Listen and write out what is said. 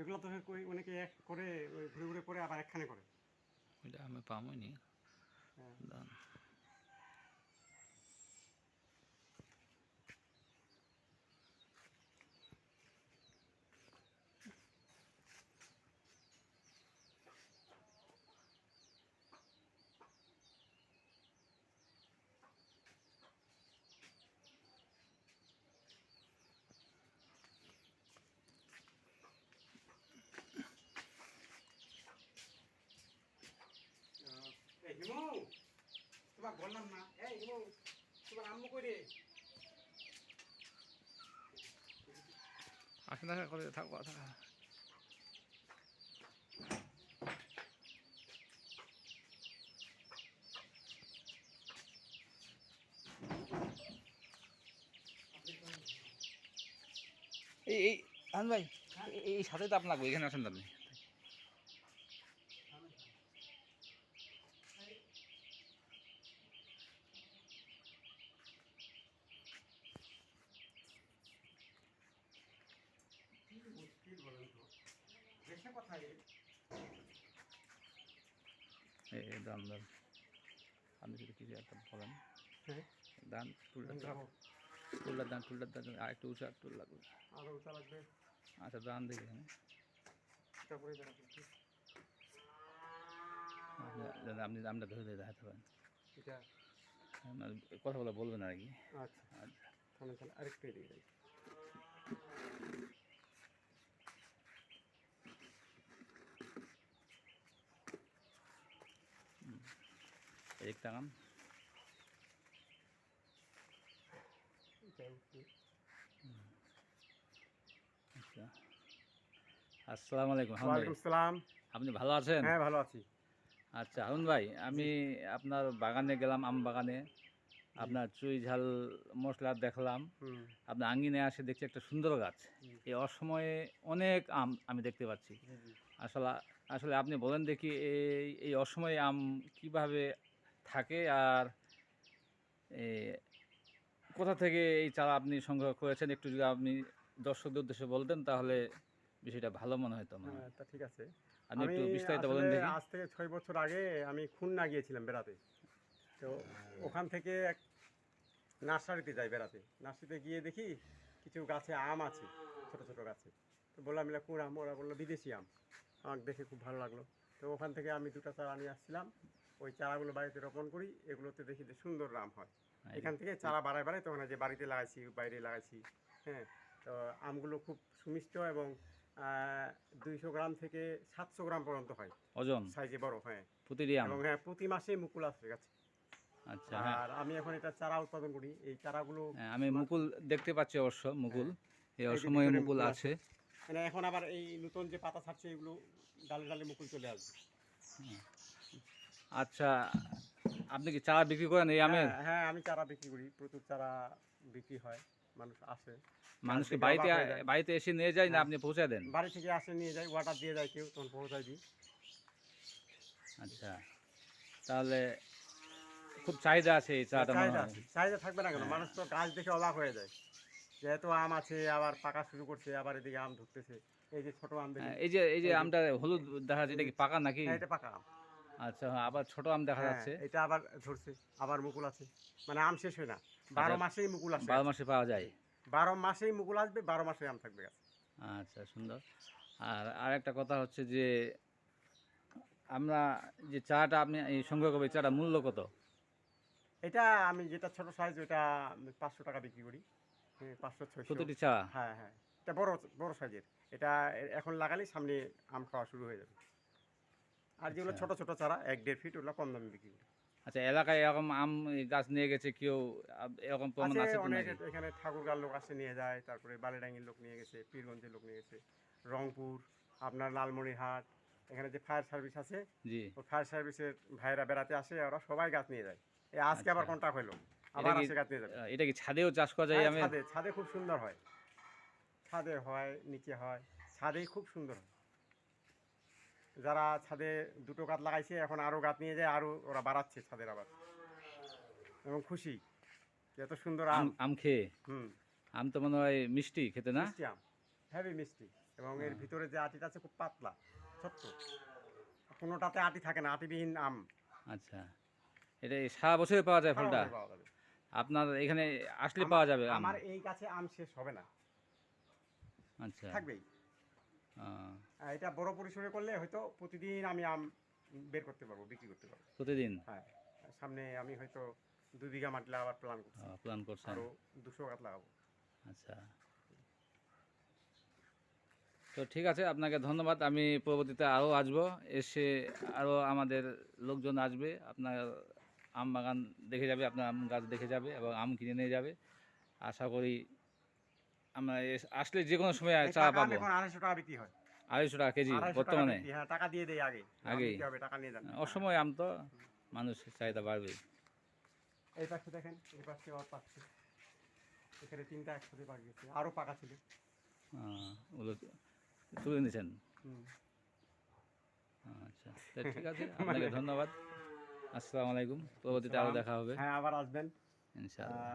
এগুলো তো অনেকে এক করে ঘুরে ঘুরে করে আবার একখানে করে। ওইটা আমি পামনি হ্যাঁ। দান আহ, এই হিমু তোমার বললাম না। এই তোমার আম্মু কই রে আসে করে থাকব থাকা এই এই আন ভাই, এই- সাথে তো আপনার এখানে আসেন আপনি কি মুশকিল বলেন তো কোথায়? দান দান। আপনি যদি কিছু একটা বলেন। হ্যাঁ। দান টুলটা যাব। টুলটার দান টুলটার দান। আর একটু উঁচু আর টুল লাগবে। আরও উঁচা লাগবে। আচ্ছা দান দেখি এখানে। আপনি দাদা, আপনি দামটা ধরে ধরে দেখাতে পারেন। কথা বলে বলবেন আর কি। আচ্ছা। আচ্ছা। আরেকটু এদিকে এটা উঠবে। আচ্ছা। আসসালামু আলাইকুম ওয়ালাইকুম সালাম। আপনি ভালো আছেন? হ্যাঁ ভালো আছি। আচ্ছা হারুন ভাই আমি আপনার বাগানে গেলাম আম বাগানে। আপনার চুই ঝাল মশলা দেখলাম। হুম। আপনার আঙ্গিনে আসে দেখছি একটা সুন্দর গাছ। এই অসময়ে অনেক আম আমি দেখতে পাচ্ছি। আসলে আসলে আপনি বলেন দেখি এই এই অসময়ে আম কীভাবে থাকে আর কোথা থেকে এই চারা আপনি সংগ্রহ করেছেন? একটু যদি আপনি দর্শকদের উদ্দেশ্যে বলতেন তাহলে বিষয়টা ভালো মনে হতো আমার হ্যাঁ তা ঠিক আছে। আপনি একটু বিস্তারিত বলেন দেখি। আজ থেকে ছয় বছর আগে আমি খুলনা গিয়েছিলাম বেড়াতে। তো ওখান থেকে এক নার্সারিতে যাই বেড়াতে। নার্সারিতে গিয়ে দেখি কিছু গাছে আম আছে ছোট ছোট গাছে। তো বললাম এগুলো কোন আম? ওরা বলল বিদেশি আম। আমার দেখে খুব ভালো লাগল। তো ওখান থেকে আমি দুটো চারা নিয়ে আসছিলাম। ওই চারাগুলো বাড়িতে রোপণ করি এগুলোতে দেখি যে সুন্দর আম হয়। এখান থেকে চারা বাড়ায় বাড়ায় তখন যে বাড়িতে লাগাইছি বাইরে লাগাইছি হ্যাঁ। তো আমগুলো খুব সুমিষ্ট এবং দুইশো গ্রাম থেকে সাতশো গ্রাম পর্যন্ত হয়। ওজন? সাইজে বড় হ্যাঁ। প্রতিটি এবং হ্যাঁ প্রতি মাসে মুকুল আসে গাছে। আচ্ছা হ্যাঁ। আর আমি এখন এটা চারা উৎপাদন করি এই চারাগুলো হ্যাঁ, আমি মুকুল দেখতে পাচ্ছি অবশ্য মুকুল। এই এই অসময়ে মুকুল মুকুল আছে। মানে এখন আবার এই নতুন যে পাতা ছাড়ছে এগুলো ডালে ডালে মুকুল চলে আসবে। আচ্ছা আপনি কি চারা বিক্রি করেন এই আমের? হ্যাঁ, হ্যাঁ আমি চারা বিক্রি করি প্রচুর চারা বিক্রি হয় মানুষ আসে। মানুষকে বাড়িতে। বাড়িতে এসে নিয়ে যায় না হ্যাঁ। আপনি পৌঁছে দেন? বাড়ি থেকে আসে নিয়ে যায় ওয়াটার দিয়ে যায় কেউ তখন পৌঁছায় দিই। আচ্ছা তাহলে খুব চাহিদা আছে এই চাটা চাহিদা থাকবে না কেন? হ্যাঁ। মানুষ তো গাছ দেখে অবাক হয়ে যায়। যেহেতু আম আছে আবার পাকা শুরু করছে আবার এদিকে আম ধরতেছে। এই যে ছোট আম এই যে এই যে আমটা হলুদ দেখা যায় এটা কি পাকা নাকি? এটা পাকা আম। আচ্ছা হ্যাঁ, আবার ছোট আম দেখা হ্যাঁ, যাচ্ছে। এটা আবার ধরছে আবার মুকুল আছে। মানে আম শেষ হয় না। বারো আচ্ছা। মাসেই মুকুল আসে। বারো মাসে পাওয়া যায়। বারো মাসেই মুকুল আসবে বারো মাসে আম থাকবে। আচ্ছা সুন্দর। আর আর একটা কথা হচ্ছে যে আমরা যে চাটা আপনি সংগ্রহ করবে চাটা মূল্য কত? এটা আমি যেটা ছোট সাইজ ওটা পাঁচশো টাকা বিক্রি করি। হ্যাঁ, পাঁচশো ছয়শো। প্রতিটি চা? হ্যাঁ হ্যাঁ। এটা বড় বড় সাইজের এটা এখন লাগালেই সামনে আম খাওয়া শুরু হয়ে যাবে। আর যেগুলো আচ্ছা। ছোট ছোট চারা এক দেড় ফিট ওগুলো কম দামে বিক্রি করি। আচ্ছা এলাকায় এরকম আম গাছ নিয়ে গেছে কেউ এরকম প্রমাণ আছে অনেক নাকি? এখানে ঠাকুরগার লোক আসে নিয়ে যায় তারপরে বালিডাঙ্গির লোক নিয়ে গেছে পীরগঞ্জের লোক নিয়ে গেছে রংপুর আপনার লালমনিরহাট এখানে যে ফায়ার সার্ভিস আছে জি। ওই ফায়ার সার্ভিসের ভাইরা বেড়াতে আসে ওরা সবাই গাছ নিয়ে যায়। এই আজকে আবার আচ্ছা। কন্টাক্ট হলো আবার আসে গাছ নিয়ে যাবে। এটা কি ছাদেও চাষ করা যায় হ্যাঁ, আমি? ছাদে ছাদে খুব সুন্দর হয়। ছাদে হয় নিচে হয় ছাদেই খুব সুন্দর হয়। যারা ছাদে দুটো গাছ লাগাইছে এখন আরও গাছ নিয়ে যায় আরও ওরা বাড়াচ্ছে ছাদের আবার। এবং খুশি এত সুন্দর আম। আম খেয়ে? হুম। আম তো মনে হয় মিষ্টি খেতে না? মিষ্টি আম। হেভি মিষ্টি। এবং এর ভিতরে যে আটিটা আছে খুব পাতলা ছোট্ট। কোনোটাতে আটি থাকে না আটিবিহীন আম। আচ্ছা। এটা সারা বছরই পাওয়া যায় ফলটা। আপনার এখানে আসলে পাওয়া যাবে আমার এই গাছে আম শেষ হবে না। আচ্ছা। থাকবেই। আর এটা বড় পরিসরে করলে হয়তো প্রতিদিন আমি আম বের করতে পারব বিক্রি করতে পারব। প্রতিদিন? হ্যাঁ। সামনে আমি হয়তো দুই বিঘা মাটি আবার প্ল্যান করছি। প্ল্যান করছেন? আরও দুশো গাছ লাগাবো। আচ্ছা। তো ঠিক আছে আপনাকে ধন্যবাদ। আমি পরবর্তীতে আরও আসব এসে আরও আমাদের লোকজন আসবে। আপনার আম বাগান দেখে যাবে আপনার আম গাছ দেখে যাবে এবং আম কিনে নিয়ে যাবে। আশা করি আমরা আসলে যে কোনো সময় চা পাবো। এখন আড়াইশো টাকা বিক্রি হয়। আড়াইশো টাকা কেজি বর্তমানে? হ্যাঁ টাকা দিয়ে দেয় আগে। আগেই। হবে টাকা নিয়ে যান। অসময় আম তো মানুষ চাহিদা বাড়বে এই পাশে দেখেন এই পাশে আর পাচ্ছে এখানে তিনটা একসাথে পাক গেছে আরও পাকা ছিল। ওগুলো তুলে নিয়েছেন? আচ্ছা ঠিক আছে আপনাকে ধন্যবাদ। আসসালামু আলাইকুম পরবর্তীতে আরও দেখা হবে। হ্যাঁ আবার আসবেন। ইনশাআল্লাহ।